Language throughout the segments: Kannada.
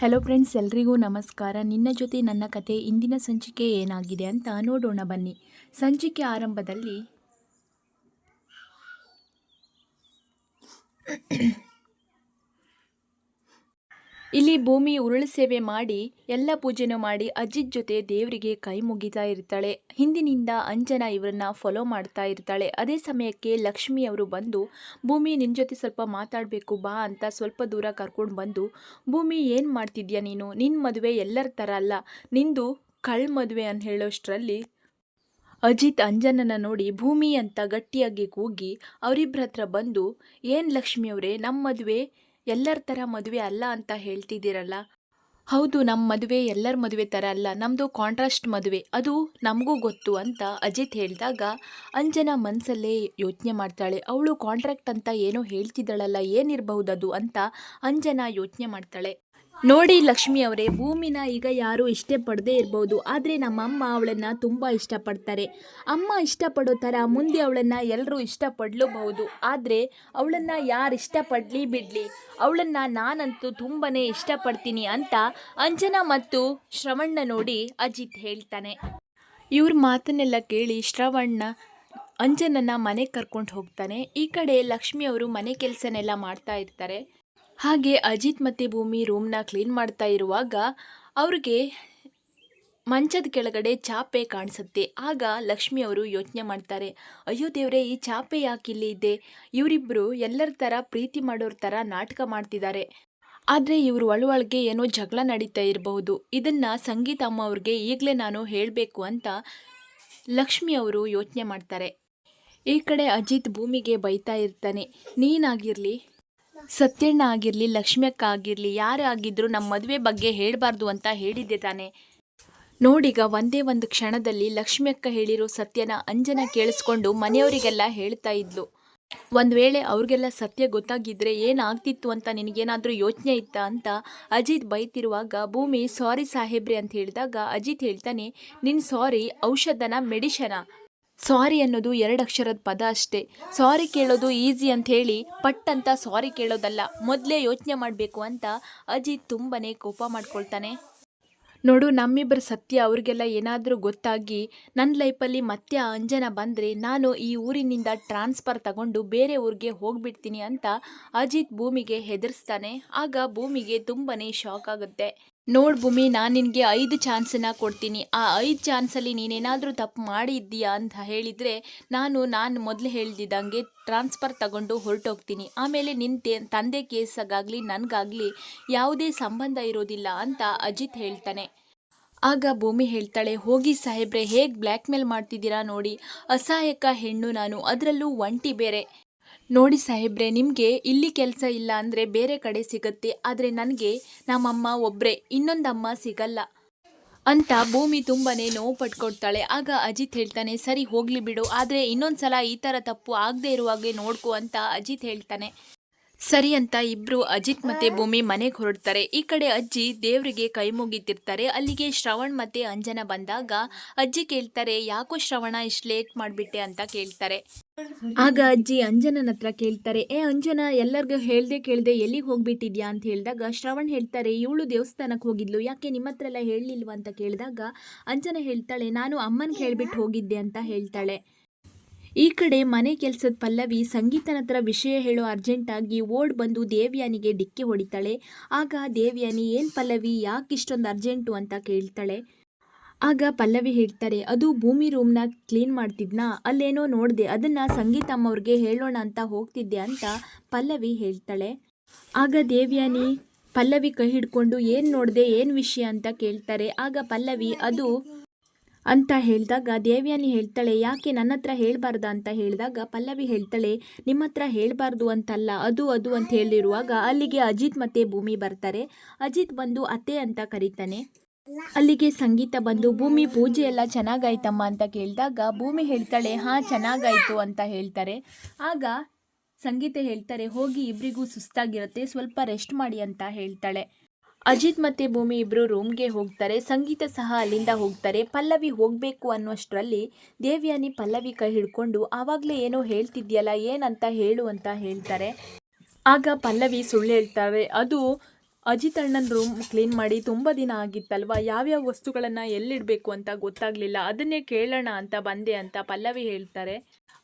ಹಲೋ ಫ್ರೆಂಡ್ಸ್ ಎಲ್ರಿಗೂ ನಮಸ್ಕಾರ. ನಿನ್ನ ಜೊತೆ ನನ್ನ ಕತೆ ಇಂದಿನ ಸಂಚಿಕೆ ಏನಾಗಿದೆ ಅಂತ ನೋಡೋಣ ಬನ್ನಿ. ಸಂಚಿಕೆ ಆರಂಭದಲ್ಲಿ ಇಲ್ಲಿ ಭೂಮಿ ಉರುಳು ಸೇವೆ ಮಾಡಿ, ಎಲ್ಲ ಪೂಜೆನೂ ಮಾಡಿ ಅಜಿತ್ ಜೊತೆ ದೇವರಿಗೆ ಕೈ ಮುಗಿತಾ ಇರ್ತಾಳೆ. ಹಿಂದಿನಿಂದ ಅಂಜನ ಇವರನ್ನ ಫಾಲೋ ಮಾಡ್ತಾ ಇರ್ತಾಳೆ. ಅದೇ ಸಮಯಕ್ಕೆ ಲಕ್ಷ್ಮಿ ಅವರು ಬಂದು, ಭೂಮಿ ನಿನ್ನ ಜೊತೆ ಸ್ವಲ್ಪ ಮಾತಾಡಬೇಕು, ಬಾ ಅಂತ ಸ್ವಲ್ಪ ದೂರ ಕರ್ಕೊಂಡು ಬಂದು, ಭೂಮಿ, ಏನು ಮಾಡ್ತಿದ್ಯಾ ನೀನು? ನಿನ್ನ ಮದುವೆ ಎಲ್ಲರ ಥರ ಅಲ್ಲ. ನಿಂದು ಕಳ್ ಮದುವೆ ಅಂತ ಹೇಳೋಷ್ಟರಲ್ಲಿ ಅಜಿತ್ ಅಂಜನನ ನೋಡಿ ಭೂಮಿ ಅಂತ ಗಟ್ಟಿಯಾಗಿ ಕೂಗಿ ಅವರಿಬ್ಬರ ಹತ್ರ ಬಂದು, ಏನು ಲಕ್ಷ್ಮಿಯವರೇ ನಮ್ಮ ಮದುವೆ ಎಲ್ಲರ ಥರ ಮದುವೆ ಅಲ್ಲ ಅಂತ ಹೇಳ್ತಿದ್ದೀರಲ್ಲ? ಹೌದು ನಮ್ಮ ಮದುವೆ ಎಲ್ಲರ ಮದುವೆ ಥರ ಅಲ್ಲ. ನಮ್ಮದು ಕಾಂಟ್ರಾಸ್ಟ್ ಮದುವೆ. ಅದು ನಮಗೂ ಗೊತ್ತು ಅಂತ ಅಜಿತ್ ಹೇಳಿದಾಗ ಅಂಜನ ಮನಸ್ಸಲ್ಲೇ ಯೋಚನೆ ಮಾಡ್ತಾಳೆ. ಅವಳು ಕಾಂಟ್ರಾಕ್ಟ್ ಅಂತ ಏನೋ ಹೇಳ್ತಿದ್ದಾಳಲ್ಲ, ಏನಿರಬಹುದದು ಅಂತ ಅಂಜನ ಯೋಚನೆ ಮಾಡ್ತಾಳೆ. ನೋಡಿ ಲಕ್ಷ್ಮಿ ಅವರೇ, ಭೂಮಿನ ಈಗ ಯಾರು ಇಷ್ಟಪಡದೇ ಇರ್ಬೋದು. ಆದರೆ ನಮ್ಮಮ್ಮ ಅವಳನ್ನು ತುಂಬ ಇಷ್ಟಪಡ್ತಾರೆ. ಅಮ್ಮ ಇಷ್ಟಪಡೋ ಥರ ಮುಂದೆ ಅವಳನ್ನು ಎಲ್ಲರೂ ಇಷ್ಟಪಡಲೂಬಹುದು. ಆದರೆ ಅವಳನ್ನು ಯಾರು ಇಷ್ಟಪಡಲಿ ಬಿಡಲಿ? ಅವಳನ್ನು ನಾನಂತೂ ತುಂಬಾ ಇಷ್ಟಪಡ್ತೀನಿ ಅಂತ ಅಂಜನಾ ಮತ್ತು ಶ್ರವಣ್ಣ ನೋಡಿ ಅಜಿತ್ ಹೇಳ್ತಾನೆ. ಇವ್ರ ಮಾತನ್ನೆಲ್ಲ ಕೇಳಿ ಶ್ರವಣ್ಣ ಅಂಜನನ್ನ ಮನೆಗೆ ಕರ್ಕೊಂಡು ಹೋಗ್ತಾನೆ. ಈ ಕಡೆ ಲಕ್ಷ್ಮಿ ಅವರು ಮನೆ ಕೆಲಸನೆಲ್ಲ ಮಾಡ್ತಾ ಇರ್ತಾರೆ. ಹಾಗೆ ಅಜಿತ್ ಮತ್ತು ಭೂಮಿ ರೂಮ್ನ ಕ್ಲೀನ್ ಮಾಡ್ತಾ ಇರುವಾಗ ಅವ್ರಿಗೆ ಮಂಚದ ಕೆಳಗಡೆ ಚಾಪೆ ಕಾಣಿಸುತ್ತೆ. ಆಗ ಲಕ್ಷ್ಮಿ ಅವರು ಯೋಚನೆ ಮಾಡ್ತಾರೆ, ಅಯ್ಯೋ ದೇವ್ರೆ, ಈ ಚಾಪೆ ಯಾಕೆ ಇಲ್ಲಿ ಇದೆ? ಇವರಿಬ್ಬರು ಎಲ್ಲರ ಥರ ಪ್ರೀತಿ ಮಾಡೋರ ಥರ ನಾಟಕ ಮಾಡ್ತಿದ್ದಾರೆ ಆದರೆ ಇವರು ಒಳಗೆ ಏನೋ ಜಗಳ ನಡೀತಾ ಇರಬಹುದು. ಇದನ್ನು ಸಂಗೀತ ಅಮ್ಮ ಅವ್ರಿಗೆ ಈಗಲೇ ನಾನು ಹೇಳಬೇಕು ಅಂತ ಲಕ್ಷ್ಮಿ ಅವರು ಯೋಚನೆ ಮಾಡ್ತಾರೆ. ಈ ಕಡೆ ಅಜಿತ್ ಭೂಮಿಗೆ ಬೈತಾ ಇರ್ತಾನೆ, ನೀನಾಗಿರಲಿ ಸತ್ಯಣ್ಣ ಆಗಿರಲಿ ಲಕ್ಷ್ಮಿಯಕ್ಕ ಆಗಿರಲಿ, ಯಾರೇ ಆಗಿದ್ರು ನಮ್ಮ ಮದುವೆ ಬಗ್ಗೆ ಹೇಳಬಾರ್ದು ಅಂತ ಹೇಳಿದ್ದೆ ತಾನೆ. ನೋಡಿಗ ಒಂದೇ ಒಂದು ಕ್ಷಣದಲ್ಲಿ ಲಕ್ಷ್ಮಿಯಕ್ಕ ಹೇಳಿರೋ ಸತ್ಯನ ಅಂಜನ ಕೇಳಿಸ್ಕೊಂಡು ಮನೆಯವರಿಗೆಲ್ಲ ಹೇಳ್ತಾ ಇದ್ಲು. ಒಂದು ವೇಳೆ ಅವ್ರಿಗೆಲ್ಲ ಸತ್ಯ ಗೊತ್ತಾಗಿದ್ರೆ ಏನಾಗ್ತಿತ್ತು ಅಂತ ನಿನಗೇನಾದರೂ ಯೋಚನೆ ಇತ್ತಾ ಅಂತ ಅಜಿತ್ ಬೈತಿರುವಾಗ, ಭೂಮಿ, ಸಾರಿ ಸಾಹೇಬ್ರೆ ಅಂತ ಹೇಳಿದಾಗ ಅಜಿತ್ ಹೇಳ್ತಾನೆ ನಿನ್ನ ಸಾರಿ ಔಷಧನ, ಮೆಡಿಷನ? ಸಾರಿ ಅನ್ನೋದು ಎರಡು ಅಕ್ಷರದ ಪದ ಅಷ್ಟೇ. ಸಾರಿ ಕೇಳೋದು ಈಸಿ ಅಂತ ಹೇಳಿ ಪಟ್ ಅಂತ ಸಾರಿ ಕೇಳೋದಲ್ಲ. ಮೊದಲೇ ಯೋಚನೆ ಮಾಡಬೇಕು ಅಂತ ಅಜಿತ್ ತುಂಬನೇ ಕೋಪ ಮಾಡ್ಕೊಳ್ತಾನೆ. ನೋಡು ನಮ್ಮಿಬ್ಬರ ಸತ್ಯ ಅವ್ರಿಗೆಲ್ಲ ಏನಾದರೂ ಗೊತ್ತಾಗಿ ನನ್ನ ಲೈಫಲ್ಲಿ ಮತ್ತೆ ಅಂಜನ ಬಂದರೆ ನಾನು ಈ ಊರಿನಿಂದ ಟ್ರಾನ್ಸ್ಫರ್ ತಗೊಂಡು ಬೇರೆ ಊರಿಗೆ ಹೋಗ್ಬಿಡ್ತೀನಿ ಅಂತ ಅಜಿತ್ ಭೂಮಿಗೆ ಹೆದರ್ಸ್ತಾನೆ. ಆಗ ಭೂಮಿಗೆ ತುಂಬನೇ ಶಾಕ್ ಆಗುತ್ತೆ. ನೋಡ್ ಭೂಮಿ, ನಾನು ನಿನಗೆ ಐದು ಚಾನ್ಸನ್ನು ಕೊಡ್ತೀನಿ. ಆ ಐದು ಚಾನ್ಸಲ್ಲಿ ನೀನೇನಾದರೂ ತಪ್ಪು ಮಾಡಿದ್ದೀಯಾ ಅಂತ ಹೇಳಿದರೆ ನಾನು ನಾನು ಮೊದಲು ಹೇಳ್ದಿದ್ದಂಗೆ ಟ್ರಾನ್ಸ್ಫರ್ ತಗೊಂಡು ಹೊರಟೋಗ್ತೀನಿ. ಆಮೇಲೆ ನಿನ್ನ ತಂದೆ ಕೇಸಾಗಲಿ ನನಗಾಗಲಿ ಯಾವುದೇ ಸಂಬಂಧ ಇರೋದಿಲ್ಲ ಅಂತ ಅಜಿತ್ ಹೇಳ್ತಾನೆ. ಆಗ ಭೂಮಿ ಹೇಳ್ತಾಳೆ, ಹೋಗಿ ಸಾಹೇಬ್ರೆ, ಹೇಗೆ ಬ್ಲ್ಯಾಕ್ ಮೇಲ್ ಮಾಡ್ತಿದ್ದೀರಾ ನೋಡಿ. ಅಸಹಾಯಕ ಹೆಣ್ಣು ನಾನು, ಅದರಲ್ಲೂ ಒಂಟಿ ಬೇರೆ. ನೋಡಿ ಸಾಹೇಬ್ರೆ, ನಿಮಗೆ ಇಲ್ಲಿ ಕೆಲಸ ಇಲ್ಲ ಅಂದರೆ ಬೇರೆ ಕಡೆ ಸಿಗುತ್ತೆ, ಆದರೆ ನನಗೆ ನಮ್ಮಮ್ಮ ಒಬ್ಬರೇ ಇನ್ನೊಂದಮ್ಮ ಸಿಗಲ್ಲ ಅಂತ ಭೂಮಿ ತುಂಬನೇ ನೋವು ಪಟ್ಕೊಡ್ತಾಳೆ. ಆಗ ಅಜಿತ್ ಹೇಳ್ತಾನೆ, ಸರಿ, ಹೋಗ್ಲಿ ಬಿಡು, ಆದರೆ ಇನ್ನೊಂದ್ಸಲ ಈ ಥರ ತಪ್ಪು ಆಗದೆ ಇರುವಾಗೆ ನೋಡ್ಕೊ ಅಂತ ಅಜಿತ್ ಹೇಳ್ತಾನೆ. ಸರಿ ಅಂತ ಇಬ್ರು ಅಜಿತ್ ಮತ್ತೆ ಭೂಮಿ ಮನೆಗೆ ಹೊರಡ್ತಾರೆ. ಈ ಕಡೆ ಅಜ್ಜಿ ದೇವರಿಗೆ ಕೈ ಮುಗಿತಿರ್ತಾರೆ. ಅಲ್ಲಿಗೆ ಶ್ರವಣ್ ಮತ್ತೆ ಅಂಜನ ಬಂದಾಗ ಅಜ್ಜಿ ಕೇಳ್ತಾರೆ, ಯಾಕೋ ಶ್ರವಣ ಇಷ್ಟು ಲೇಟ್ ಮಾಡಿಬಿಟ್ಟೆ ಅಂತ ಕೇಳ್ತಾರೆ. ಆಗ ಅಜ್ಜಿ ಅಂಜನನ ಹತ್ರ ಕೇಳ್ತಾರೆ, ಏ ಅಂಜನ, ಎಲ್ಲರಿಗೂ ಹೇಳ್ದೆ ಕೇಳ್ದೆ ಎಲ್ಲಿಗೆ ಹೋಗ್ಬಿಟ್ಟಿದ್ಯಾ? ಅಂತ ಹೇಳಿದಾಗ, ಶ್ರವಣ್ ಹೇಳ್ತಾರೆ, ಇವಳು ದೇವಸ್ಥಾನಕ್ಕೆ ಹೋಗಿದ್ಲು, ಯಾಕೆ ನಿಮ್ಮ ಹತ್ರ ಎಲ್ಲ ಹೇಳಿಲ್ವ ಅಂತ ಕೇಳಿದಾಗ, ಅಂಜನ ಹೇಳ್ತಾಳೆ, ನಾನು ಅಮ್ಮನ ಹೇಳ್ಬಿಟ್ಟು ಹೋಗಿದ್ದೆ ಅಂತ ಹೇಳ್ತಾಳೆ. ಈ ಕಡೆ ಮನೆ ಕೆಲಸದ ಪಲ್ಲವಿ ಸಂಗೀತನ ಹತ್ರ ವಿಷಯ ಹೇಳೋ ಅರ್ಜೆಂಟಾಗಿ ಓಡ್ ಬಂದು ದೇವ್ಯಾನಿಗೆ ಡಿಕ್ಕಿ ಹೊಡಿತಾಳೆ. ಆಗ ದೇವ್ಯಾನಿ, ಏನು ಪಲ್ಲವಿ ಯಾಕೆ ಇಷ್ಟೊಂದು ಅರ್ಜೆಂಟು? ಅಂತ ಕೇಳ್ತಾಳೆ. ಆಗ ಪಲ್ಲವಿ ಹೇಳ್ತಾರೆ, ಅದು ಭೂಮಿ ರೂಮ್ನ ಕ್ಲೀನ್ ಮಾಡ್ತಿದ್ನಾ? ಅಲ್ಲೇನೋ ನೋಡಿದೆ, ಅದನ್ನು ಸಂಗೀತಮ್ಮ ಅಮ್ಮವ್ರಿಗೆ ಹೇಳೋಣ ಅಂತ ಹೋಗ್ತಿದ್ದೆ ಅಂತ ಪಲ್ಲವಿ ಹೇಳ್ತಾಳೆ. ಆಗ ದೇವ್ಯಾನಿ ಪಲ್ಲವಿ ಕೈ ಹಿಡ್ಕೊಂಡು, ಏನು ನೋಡಿದೆ, ಏನು ವಿಷಯ? ಅಂತ ಕೇಳ್ತಾರೆ. ಆಗ ಪಲ್ಲವಿ, ಅದು ಅಂತ ಹೇಳಿದಾಗ ದೇವ್ಯಾನಿ ಹೇಳ್ತಾಳೆ, ಯಾಕೆ ನನ್ನ ಹತ್ರ ಹೇಳಬಾರ್ದ? ಅಂತ ಹೇಳಿದಾಗ ಪಲ್ಲವಿ ಹೇಳ್ತಾಳೆ, ನಿಮ್ಮ ಹತ್ರ ಹೇಳಬಾರ್ದು ಅಂತಲ್ಲ, ಅದು ಅದು ಅಂತ ಹೇಳಿರುವಾಗ ಅಲ್ಲಿಗೆ ಅಜಿತ್ ಮತ್ತೆ ಭೂಮಿ ಬರ್ತಾರೆ. ಅಜಿತ್ ಬಂದು ಅತ್ತೆ ಅಂತ ಕರೀತಾನೆ. ಅಲ್ಲಿಗೆ ಸಂಗೀತ ಬಂದು, ಭೂಮಿ ಪೂಜೆ ಎಲ್ಲ ಚೆನ್ನಾಗಾಯ್ತಮ್ಮ ಅಂತ ಕೇಳಿದಾಗ, ಭೂಮಿ ಹೇಳ್ತಾಳೆ, ಹಾಂ, ಚೆನ್ನಾಗಾಯ್ತು ಅಂತ ಹೇಳ್ತಾರೆ. ಆಗ ಸಂಗೀತ ಹೇಳ್ತಾರೆ, ಹೋಗಿ ಇಬ್ಬರಿಗೂ ಸುಸ್ತಾಗಿರುತ್ತೆ, ಸ್ವಲ್ಪ ರೆಸ್ಟ್ ಮಾಡಿ ಅಂತ ಹೇಳ್ತಾಳೆ. ಅಜಿತ್ ಮತ್ತು ಭೂಮಿ ಇಬ್ಬರು ರೂಮ್ಗೆ ಹೋಗ್ತಾರೆ. ಸಂಗೀತ ಸಹ ಅಲ್ಲಿಂದ ಹೋಗ್ತಾರೆ. ಪಲ್ಲವಿ ಹೋಗಬೇಕು ಅನ್ನೋಷ್ಟರಲ್ಲಿ ದೇವ್ಯಾನಿ ಪಲ್ಲವಿ ಕೈ ಹಿಡ್ಕೊಂಡು, ಆವಾಗಲೇ ಏನೋ ಹೇಳ್ತಿದ್ಯಲ್ಲ, ಏನಂತ ಹೇಳು ಅಂತ ಹೇಳ್ತಾರೆ. ಆಗ ಪಲ್ಲವಿ ಸುಳ್ಳು ಹೇಳ್ತಾರೆ ಅದು ಅಜಿತ್ ಅಣ್ಣನ ರೂಮ್ ಕ್ಲೀನ್ ಮಾಡಿ ತುಂಬ ದಿನ ಆಗಿತ್ತಲ್ವ? ಯಾವ್ಯಾವ ವಸ್ತುಗಳನ್ನು ಎಲ್ಲಿಡಬೇಕು ಅಂತ ಗೊತ್ತಾಗಲಿಲ್ಲ. ಅದನ್ನೇ ಕೇಳೋಣ ಅಂತ ಬಂದೆ ಅಂತ ಪಲ್ಲವಿ ಹೇಳ್ತಾರೆ.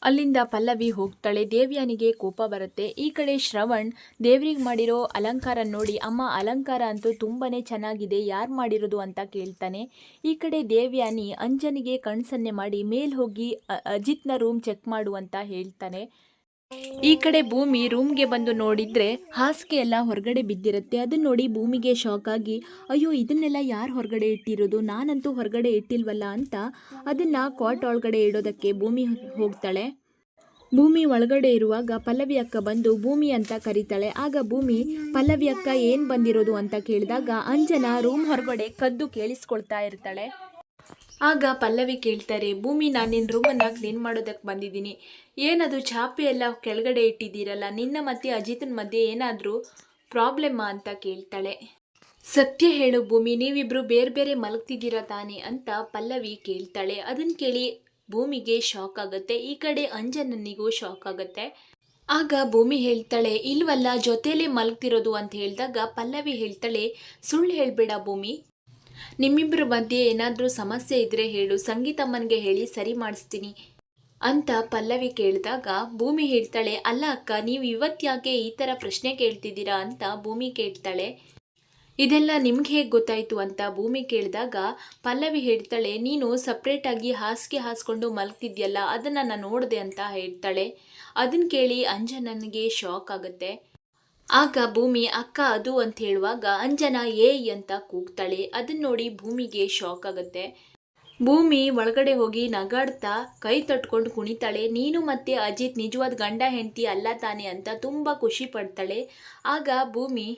ಅಲ್ಲಿಂದ ಪಲ್ಲವಿ ಹೋಗ್ತಾಳೆ. ದೇವ್ಯಾನಿಗೆ ಕೋಪ ಬರುತ್ತೆ. ಈ ಕಡೆ ಶ್ರವಣ್ ದೇವ್ರಿಗೆ ಮಾಡಿರೋ ಅಲಂಕಾರ ನೋಡಿ, ಅಮ್ಮ, ಅಲಂಕಾರ ಅಂತೂ ತುಂಬಾ ಚೆನ್ನಾಗಿದೆ. ಯಾರು ಮಾಡಿರೋದು ಅಂತ ಕೇಳ್ತಾನೆ. ಈ ಕಡೆ ದೇವ್ಯಾನಿ ಅಂಜನಿಗೆ ಕಣ್ಸನ್ನೆ ಮಾಡಿ, ಮೇಲೆ ಹೋಗಿ ಅಜಿತ್ನ ರೂಮ್ ಚೆಕ್ ಮಾಡು ಅಂತ ಹೇಳ್ತಾನೆ. ಈ ಕಡೆ ಭೂಮಿ ರೂಮ್ಗೆ ಬಂದು ನೋಡಿದ್ರೆ ಹಾಸಿಗೆ ಎಲ್ಲ ಹೊರಗಡೆ ಬಿದ್ದಿರುತ್ತೆ. ಅದನ್ನ ನೋಡಿ ಭೂಮಿಗೆ ಶಾಕ್ ಆಗಿ, ಅಯ್ಯೋ, ಇದನ್ನೆಲ್ಲ ಯಾರು ಹೊರಗಡೆ ಇಟ್ಟಿರೋದು? ನಾನಂತೂ ಹೊರಗಡೆ ಇಟ್ಟಿಲ್ವಲ್ಲ ಅಂತ ಅದನ್ನ ಕ್ವಾಟ್ ಒಳಗಡೆ ಇಡೋದಕ್ಕೆ ಭೂಮಿ ಹೋಗ್ತಾಳೆ. ಭೂಮಿ ಒಳಗಡೆ ಇರುವಾಗ ಪಲ್ಲವಿ ಅಕ್ಕ ಬಂದು ಭೂಮಿ ಅಂತ ಕರೀತಾಳೆ. ಆಗ ಭೂಮಿ, ಪಲ್ಲವಿ ಅಕ್ಕ, ಏನು ಬಂದಿರೋದು? ಅಂತ ಕೇಳಿದಾಗ ಅಂಜನ ರೂಮ್ ಹೊರಗಡೆ ಕದ್ದು ಕೇಳಿಸ್ಕೊಳ್ತಾ ಇರ್ತಾಳೆ. ಆಗ ಪಲ್ಲವಿ ಕೇಳ್ತಾರೆ, ಭೂಮಿ, ನಾನು ನಿನ್ನ ರೂಮನ್ನು ಕ್ಲೀನ್ ಮಾಡೋದಕ್ಕೆ ಬಂದಿದ್ದೀನಿ. ಏನದು ಚಾಪೆ ಎಲ್ಲ ಕೆಳಗಡೆ ಇಟ್ಟಿದ್ದೀರಲ್ಲ, ನಿನ್ನ ಮತ್ತೆ ಅಜಿತನ ಮಧ್ಯೆ ಏನಾದರೂ ಪ್ರಾಬ್ಲಮ್ಮಾ ಅಂತ ಕೇಳ್ತಾಳೆ. ಸತ್ಯ ಹೇಳು ಭೂಮಿ, ನೀವಿಬ್ರು ಬೇರೆ ಬೇರೆ ಮಲಗ್ತಿದ್ದೀರಾ ತಾನೆ ಅಂತ ಪಲ್ಲವಿ ಕೇಳ್ತಾಳೆ. ಅದನ್ನು ಕೇಳಿ ಭೂಮಿಗೆ ಶಾಕ್ ಆಗುತ್ತೆ. ಈ ಕಡೆ ಅಂಜನನಿಗೂ ಶಾಕ್ ಆಗುತ್ತೆ. ಆಗ ಭೂಮಿ ಹೇಳ್ತಾಳೆ, ಇಲ್ವಲ್ಲ, ಜೊತೆಲೇ ಮಲಗ್ತಿರೋದು ಅಂತ ಹೇಳಿದಾಗ ಪಲ್ಲವಿ ಹೇಳ್ತಾಳೆ, ಸುಳ್ಳು ಹೇಳಬೇಡ ಭೂಮಿ. ನಿಮ್ಮಿಬ್ಬರ ಮಧ್ಯೆ ಏನಾದರೂ ಸಮಸ್ಯೆ ಇದ್ರೆ ಹೇಳು ಸಂಗೀತಮ್ಮನಿಗೆ ಹೇಳಿ ಸರಿ ಮಾಡಿಸ್ತೀನಿ. ಅಂತ ಪಲ್ಲವಿ ಕೇಳಿದಾಗ, ಭೂಮಿ ಹೇಳ್ತಾಳೆ, ಅಲ್ಲ ಅಕ್ಕ, ನೀವು ಇವತ್ತ್ಯಾಕೆ ಈ ಥರ ಪ್ರಶ್ನೆ ಕೇಳ್ತಿದ್ದೀರಾ? ಅಂತ ಭೂಮಿ ಕೇಳ್ತಾಳೆ. ಇದೆಲ್ಲ ನಿಮ್ಗೆ ಹೇಗೆ ಗೊತ್ತಾಯಿತು ಅಂತ ಭೂಮಿ ಕೇಳಿದಾಗ, ಪಲ್ಲವಿ ಹೇಳ್ತಾಳೆ, ನೀನು ಸಪ್ರೇಟಾಗಿ ಹಾಸಿಗೆ ಹಾಸ್ಕೊಂಡು ಮಲಗ್ತಿದ್ಯಲ್ಲ, ಅದನ್ನು ನಾನು ನೋಡಿದೆ ಅಂತ ಹೇಳ್ತಾಳೆ. ಅದನ್ನು ಕೇಳಿ ಅಂಜನನಿಗೆ ಶಾಕ್ ಆಗುತ್ತೆ. ಆಗ ಭೂಮಿ ಅಕ್ಕ ಅದು ಅಂತ ಹೇಳುವಾಗ ಅಂಜನ ಏಯ್ ಅಂತ ಕೂಗ್ತಾಳೆ. ಅದನ್ನ ನೋಡಿ ಭೂಮಿಗೆ ಶಾಕ್ ಆಗುತ್ತೆ. ಭೂಮಿ ಒಳಗಡೆ ಹೋಗಿ ನಗಾಡ್ತಾ ಕೈ ತಟ್ಕೊಂಡು ಕುಣಿತಾಳೆ. ನೀನು ಮತ್ತೆ ಅಜಿತ್ ನಿಜವಾದ ಗಂಡ, ಹೆಂಡತಿ ಅಲ್ಲ ತಾನೆ ಅಂತ ತುಂಬ ಖುಷಿ ಪಡ್ತಾಳೆ. ಆಗ ಭೂಮಿ,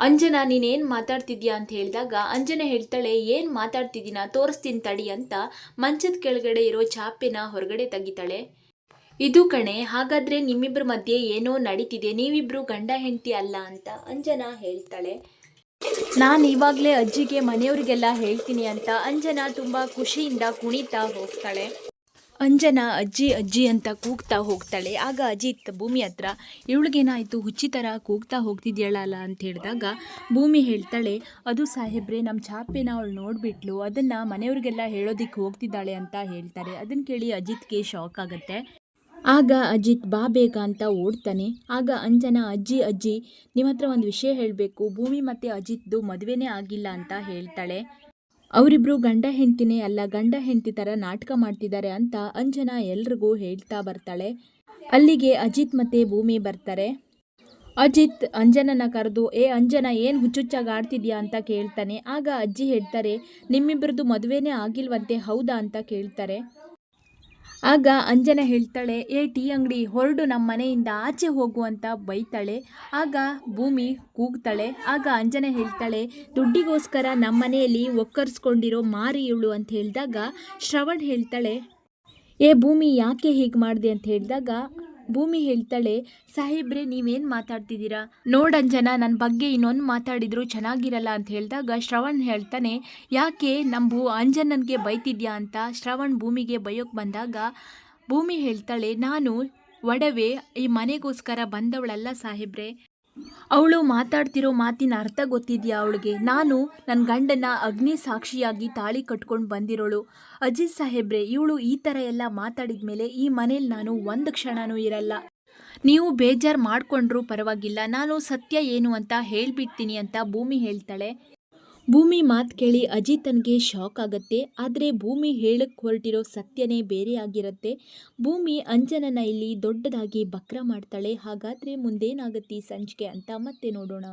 ಅಂಜನ ನೀನೇನು ಮಾತಾಡ್ತಿದ್ಯಾ ಅಂತ ಹೇಳಿದಾಗ, ಅಂಜನ ಹೇಳ್ತಾಳೆ, ಏನು ಮಾತಾಡ್ತಿದ್ದೀನ? ತೋರಿಸ್ತೀನಿ ತಡಿ ಅಂತ ಮಂಚದ ಕೆಳಗಡೆ ಇರೋ ಚಾಪೆನ ಹೊರಗಡೆ ತೆಗಿತಾಳೆ. ಇದು ಕಣೆ, ಹಾಗಾದ್ರೆ ನಿಮ್ಮಿಬ್ಬರ ಮಧ್ಯೆ ಏನೋ ನಡೀತಿದೆ, ನೀವಿಬ್ರು ಗಂಡ ಹೆಂಡತಿ ಅಲ್ಲ ಅಂತ ಅಂಜನಾ ಹೇಳ್ತಾಳೆ. ನಾನು ಇವಾಗಲೇ ಅಜ್ಜಿಗೆ ಮನೆಯವರಿಗೆಲ್ಲ ಹೇಳ್ತೀನಿ ಅಂತ ಅಂಜನಾ ತುಂಬ ಖುಷಿಯಿಂದ ಕುಣಿತಾ ಹೋಗ್ತಾಳೆ. ಅಂಜನಾ ಅಜ್ಜಿ ಅಜ್ಜಿ ಅಂತ ಕೂಗ್ತಾ ಹೋಗ್ತಾಳೆ. ಆಗ ಅಜಿತ್ ಭೂಮಿ ಹತ್ರ, ಇವಳಿಗೇನಾಯಿತು, ಹುಚ್ಚಿ ಥರ ಕೂಗ್ತಾ ಹೋಗ್ತಿದ್ಯಳಲ್ಲ? ಅಂತ ಹೇಳಿದಾಗ ಭೂಮಿ ಹೇಳ್ತಾಳೆ, ಅದು ಸಾಹೇಬ್ರೆ ನಮ್ಮ ಚಾಪೆನ ಅವಳು ನೋಡಿಬಿಟ್ಲು. ಅದನ್ನು ಮನೆಯವ್ರಿಗೆಲ್ಲ ಹೇಳೋದಿಕ್ಕೆ ಹೋಗ್ತಿದ್ದಾಳೆ ಅಂತ ಹೇಳ್ತಾರೆ. ಅದನ್ನು ಕೇಳಿ ಅಜಿತ್ಗೆ ಶಾಕ್ ಆಗುತ್ತೆ. ಆಗ ಅಜಿತ್ ಬಾ ಬೇಗ ಅಂತ ಓಡ್ತಾನೆ. ಆಗ ಅಂಜನ, ಅಜ್ಜಿ ಅಜ್ಜಿ ನಿಮ್ಮ ಹತ್ರ ಒಂದು ವಿಷಯ ಹೇಳಬೇಕು. ಭೂಮಿ ಮತ್ತು ಅಜಿತ್ದು ಮದುವೆನೇ ಆಗಿಲ್ಲ ಅಂತ ಹೇಳ್ತಾಳೆ. ಅವರಿಬ್ಬರು ಗಂಡ ಹೆಂಡ್ತಿನೇ ಅಲ್ಲ, ಗಂಡ ಹೆಂಡ್ತಿ ಥರ ನಾಟಕ ಮಾಡ್ತಿದ್ದಾರೆ ಅಂತ ಅಂಜನ ಎಲ್ರಿಗೂ ಹೇಳ್ತಾ ಬರ್ತಾಳೆ. ಅಲ್ಲಿಗೆ ಅಜಿತ್ ಮತ್ತು ಭೂಮಿ ಬರ್ತಾರೆ. ಅಜಿತ್ ಅಂಜನನ ಕರೆದು, ಏ ಅಂಜನ, ಏನು ಹುಚ್ಚುಚ್ಚಾಗಿ ಆಡ್ತಿದ್ಯಾ? ಅಂತ ಕೇಳ್ತಾನೆ. ಆಗ ಅಜ್ಜಿ ಹೇಳ್ತಾರೆ ನಿಮ್ಮಿಬ್ಬರದ್ದು ಮದುವೆನೇ ಆಗಿಲ್ವಂತೆ, ಹೌದಾ? ಅಂತ ಕೇಳ್ತಾರೆ. ಆಗ ಅಂಜನ ಹೇಳ್ತಾಳೆ, ಏ ಟೀ ಅಂಗಡಿ, ಹೊರಡು ನಮ್ಮ ಮನೆಯಿಂದ ಆಚೆ ಹೋಗು ಅಂತ ಬೈತಾಳೆ. ಆಗ ಭೂಮಿ ಕೂಗ್ತಾಳೆ. ಆಗ ಅಂಜನ ಹೇಳ್ತಾಳೆ, ದುಡ್ಡಿಗೋಸ್ಕರ ನಮ್ಮ ಮನೆಯಲ್ಲಿ ಒಕ್ಕರ್ಸ್ಕೊಂಡಿರೋ ಮಾರಿ ಇವಳು ಅಂತ ಹೇಳಿದಾಗ ಶ್ರವಣ್ ಹೇಳ್ತಾಳೆ, ಏ ಭೂಮಿ, ಯಾಕೆ ಹೀಗೆ ಮಾಡಿದೆ? ಅಂತ ಹೇಳಿದಾಗ ಭೂಮಿ ಹೇಳ್ತಾಳೆ, ಸಾಹೇಬ್ರೆ, ನೀವೇನು ಮಾತಾಡ್ತಿದ್ದೀರಾ? ನೋಡಂಜನ ನನ್ನ ಬಗ್ಗೆ ಇನ್ನೊಂದು ಮಾತಾಡಿದ್ರು ಚೆನ್ನಾಗಿರಲ್ಲ ಅಂತ ಹೇಳಿದಾಗ ಶ್ರವಣ್ ಹೇಳ್ತಾನೆ, ಯಾಕೆ ನಂಬು ಅಂಜನನ್ಗೆ ಬೈತಿದ್ಯಾ ಅಂತ? ಶ್ರವಣ್ ಭೂಮಿಗೆ ಬೈಯೋಕ್ಕೆ ಬಂದಾಗ ಭೂಮಿ ಹೇಳ್ತಾಳೆ, ನಾನು ಒಡವೆ ಈ ಮನೆಗೋಸ್ಕರ ಬಂದವಳಲ್ಲ ಸಾಹೇಬ್ರೆ. ಅವಳು ಮಾತಾಡ್ತಿರೋ ಮಾತಿನ ಅರ್ಥ ಗೊತ್ತಿದೆಯಾ ಅವಳಿಗೆ? ನಾನು ನನ್ನ ಗಂಡನ ಅಗ್ನಿ ಸಾಕ್ಷಿಯಾಗಿ ತಾಳಿ ಕಟ್ಕೊಂಡು ಬಂದಿರೋಳು. ಅಜಿತ್ ಸಾಹೇಬ್ರೆ, ಇವಳು ಈ ಥರ ಎಲ್ಲ ಮಾತಾಡಿದ ಮೇಲೆ ಈ ಮನೇಲಿ ನಾನು ಒಂದು ಕ್ಷಣನೂ ಇರಲ್ಲ. ನೀವು ಬೇಜಾರು ಮಾಡಿಕೊಂಡ್ರೂ ಪರವಾಗಿಲ್ಲ. ನಾನು ಸತ್ಯ ಏನು ಅಂತ ಹೇಳಿಬಿಡ್ತೀನಿ ಅಂತ ಭೂಮಿ ಹೇಳ್ತಾಳೆ. ಭೂಮಿ ಮಾತು ಕೇಳಿ ಅಜಿತನ್ಗೆ ಶಾಕ್ ಆಗುತ್ತೆ, ಆದರೆ ಭೂಮಿ ಹೇಳಕ್ಕೆ ಹೊರಟಿರೋ ಸತ್ಯನೇ ಬೇರೆ ಆಗಿರುತ್ತೆ. ಭೂಮಿ ಅಂಜನನ ಇಲ್ಲಿ ದೊಡ್ಡದಾಗಿ ಬಕ್ರ ಮಾಡ್ತಾಳೆ, ಹಾಗಾದರೆ ಮುಂದೇನಾಗತ್ತೆ ಸಂಚಿಕೆ ಅಂತ ಮತ್ತೆ ನೋಡೋಣ.